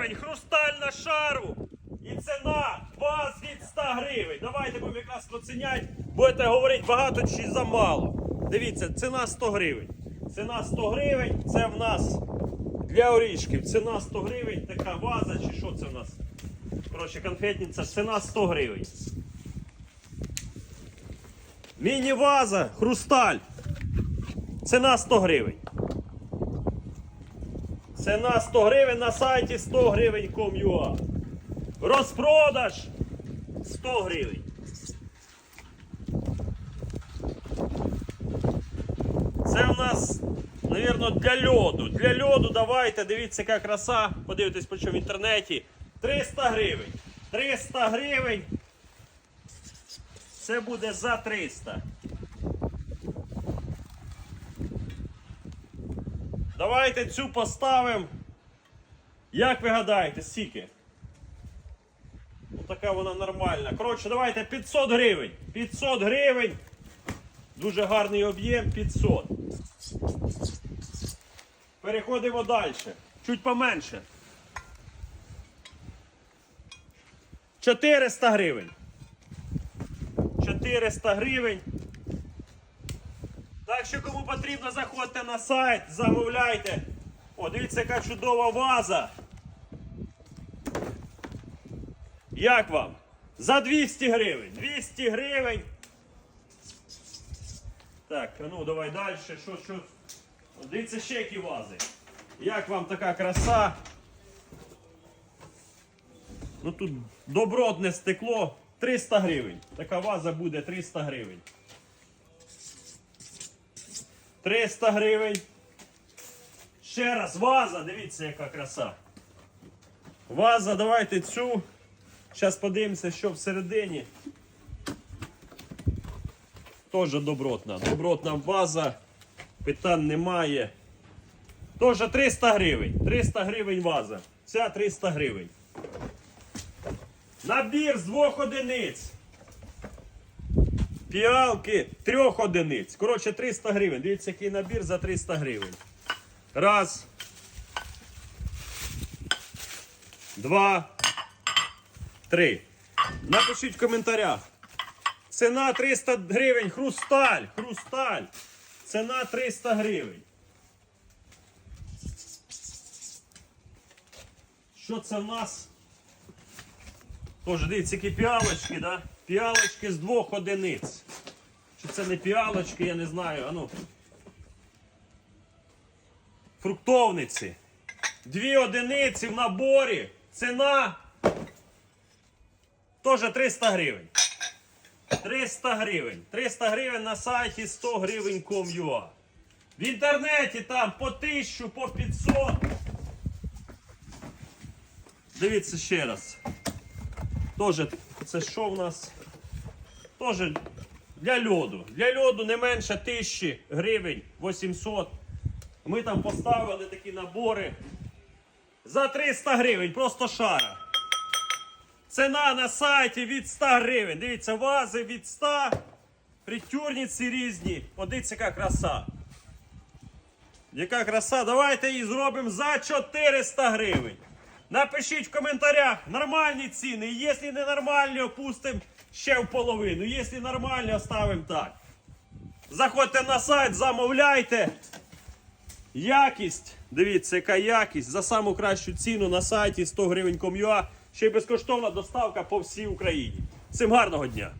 гривень, хрусталь на шару. І ціна вас від 100 гривень. Давайте будемо якраз оцінять. Будете говорити багато чи замало. Дивіться, ціна 100 гривень. Ціна 100 гривень, це в нас для орішків. Ціна 100 гривень, така ваза, чи що це в нас? Коротше, конфетниця, ціна 100 гривень. Міні-ваза, хрусталь. Ціна 100 гривень. Ціна 100 гривень на сайті 100 гривень com.ua. Розпродаж 100 гривень. Це у нас, мабуть, для льоду. Для льоду давайте, дивіться, яка краса. Подивитесь, по в інтернеті. 300 гривень. 300 гривень. Це буде за 300. Давайте цю поставимо. Як ви гадаєте, скільки? Ну, така вона нормальна. Коротше, давайте 500 гривень. 500 гривень. Дуже гарний об'єм 500. Переходимо далі. Чуть поменше. 400 гривень. 400 гривень. Так що кому потрібно, заходьте на сайт, замовляйте. О, дивіться, яка чудова ваза. Як вам? За 200 гривень. 200 гривень. Так, ну давай далі. Що, що? Дивіться ще які вази. Як вам така краса? Ну тут добротне стекло 300 гривень. Така ваза буде 300 гривень. 300 гривень. Ще раз ваза, дивіться, яка краса. Ваза, давайте цю. Зараз подивимося, що всередині. Теж добротна. Добротна ваза. Питань немає. Теж 300 гривень. 300 гривень ваза. Ця 300 гривень. Набір з двох одиниць. Піалки трьох одиниць. Коротше, 300 гривень. Дивіться, який набір за 300 гривень. Раз. Два. Три. Напишіть в коментарях. Ціна 300 гривень. Хрусталь. Хрусталь. Ціна 300 гривень. Що це в нас? Тож, дивіться, які піалочки, да? Піалочки з двох одиниць. Чи це не піалочки, я не знаю. Ану. Фруктовниці. Дві одиниці в наборі. Ціна. Теж 300 гривень. 300 гривень. 300 гривень на сайті 100 гривень com.ua. В інтернеті там по 1000, по 500. Дивіться ще раз. Тоже це що в нас? Тоже для льоду. Для льоду не менше 1000 гривень 800. Ми там поставили такі набори. За 300 гривень, просто шара. Ціна на сайті від 100 гривень. Дивіться, вази від 100, притюрниці різні. Подивіться, яка краса. Яка краса. Давайте її зробимо за 400 гривень. Напишіть в коментарях нормальні ціни. Якщо не нормальні, опустимо ще в половину. Якщо нормальні, оставимо так. Заходьте на сайт, замовляйте. Якість. Дивіться, яка якість. За саму кращу ціну на сайті 100 гривень.com.ua. Ще й безкоштовна доставка по всій Україні. Всім гарного дня!